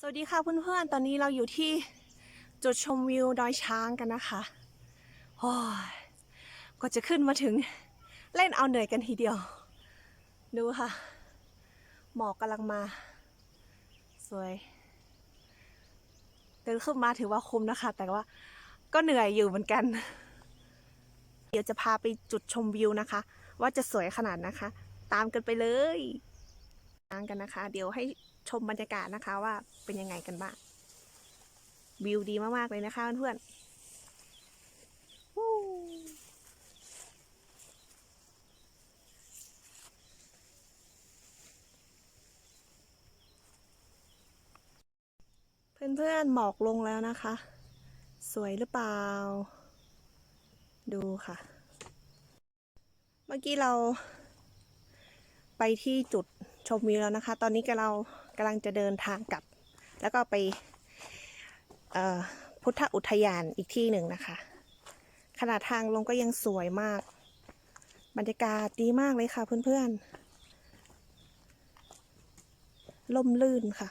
สวัสดีค่ะเพื่อนๆ ตอนนี้เราอยู่ที่จุดชมวิวดอยช้างกันนะคะโอ้ยก็จะขึ้นมาถึงเล่นเอาเหนื่อยกันทีเดียว ดูค่ะ หมอกกำลังมา สวยเดินขึ้นมาถือว่าคุ้มนะคะ แต่ว่าก็เหนื่อยอยู่เหมือนกัน เดี๋ยวจะพาไปจุดชมวิวนะคะ ว่าจะสวยขนาดนะคะ ตามกันไปเลยามกันนะคะ เดี๋ยวให้ชมบรรยากาศนะคะว่าเป็นยังไงกันบ้าง วิวดีมากๆเลยนะคะเพื่อนเพื่อนๆหมอกลงแล้วนะคะ สวยหรือเปล่า ดูค่ะ เมื่อกี้เราไปที่จุด ชมวิวแล้วนะคะ ตอนนี้กเรากำลังจะเดินทางกลับ แล้วก็ไปพุทธอุทยานอีกที่หนึ่งนะคะ ขนาดทางลงก็ยังสวยมาก บรรยากาศดีมากเลยค่ะเพื่อนๆล่มลื่นค่ะ